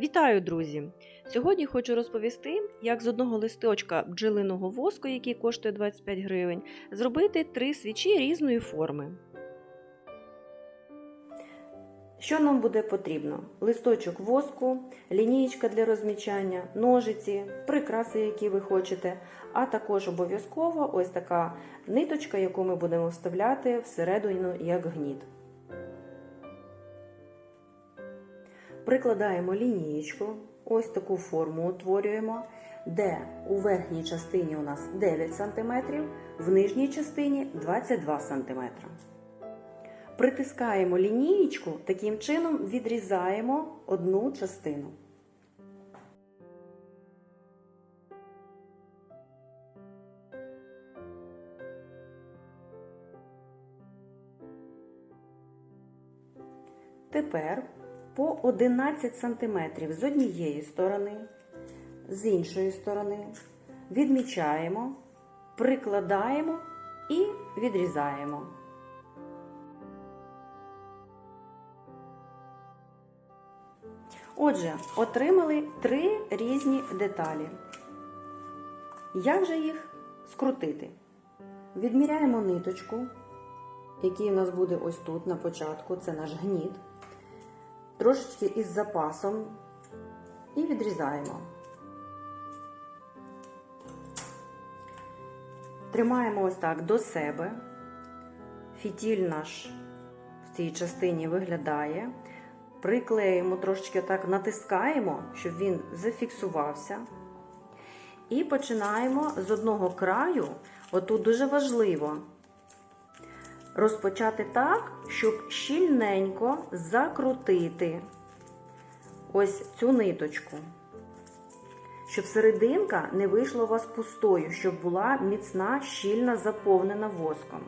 Вітаю, друзі! Сьогодні хочу розповісти, як з одного листочка бджолиного воску, який коштує 25 гривень, зробити три свічі різної форми. Що нам буде потрібно? Листочок воску, лінієчка для розмічання, ножиці, прикраси, які ви хочете, а також обов'язково ось така ниточка, яку ми будемо вставляти всередину як гніт. Прикладаємо лінієчку, ось таку форму утворюємо, де у верхній частині у нас 9 см, в нижній частині 22 см. Притискаємо лінієчку, таким чином відрізаємо одну частину. Тепер по 11 см з однієї сторони, з іншої сторони відмічаємо, прикладаємо і відрізаємо. Отже, отримали три різні деталі. Як же їх скрутити? Відміряємо ниточку, який у нас буде ось тут на початку, це наш гніт трошечки із запасом і відрізаємо. Тримаємо ось так до себе. Фітіль наш в цій частині виглядає. Приклеїмо трошечки так натискаємо, щоб він зафіксувався. І починаємо з одного краю, отут дуже важливо, розпочати так, щоб щільненько закрутити ось цю ниточку. Щоб серединка не вийшла у вас пустою, щоб була міцна, щільна, заповнена воском.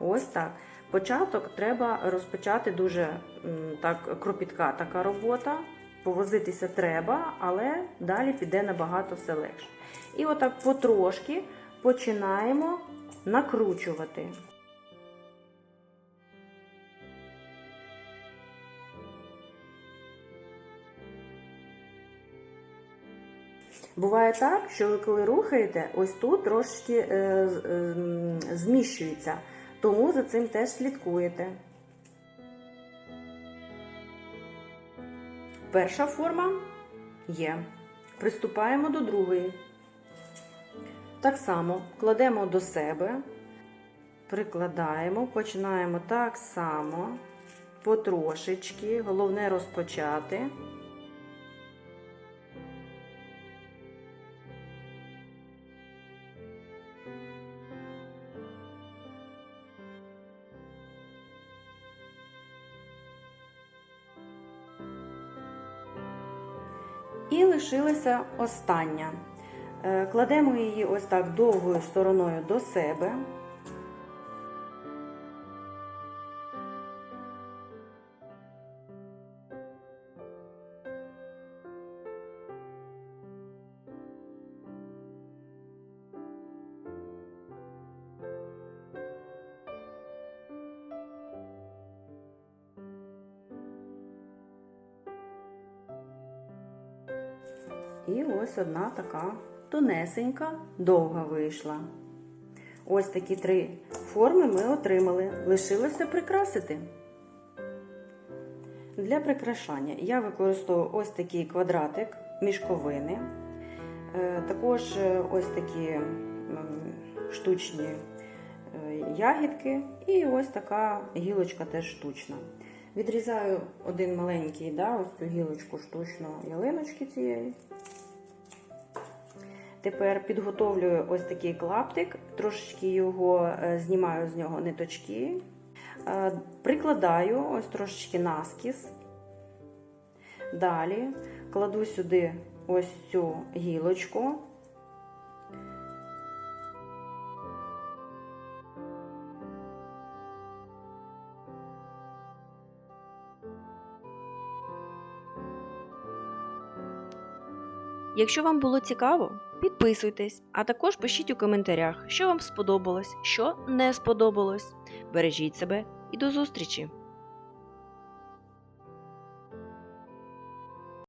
Ось так. Початок треба розпочати дуже так, кропітка така робота. Повозитися треба, але далі піде набагато все легше. І отак потрошки починаємо накручувати. Буває так, що ви коли рухаєте, ось тут трошки е, е, зміщується, тому за цим теж слідкуєте. Перша форма є. Приступаємо до другої. Так само кладемо до себе, прикладаємо, починаємо так само, потрошечки, головне розпочати. Лишилася остання. Е, кладемо її ось так довгою стороною до себе. І ось одна така тонесенька, довга вийшла. Ось такі три форми ми отримали. Лишилося прикрасити. Для прикрашання я використовую ось такий квадратик мішковини, е, також е, ось такі штучні е, ягідки, і ось така гілочка теж штучна. Відрізаю один маленький, да, ось цю гілочку штучно ялиночки цієї. Тепер підготовлюю ось такий клаптик, трошечки його знімаю з нього ниточки, прикладаю ось трошечки наскіз. Далі кладу сюди ось цю гілочку. Якщо вам було цікаво, підписуйтесь, а також пишіть у коментарях, що вам сподобалось, що не сподобалось. Бережіть себе і до зустрічі!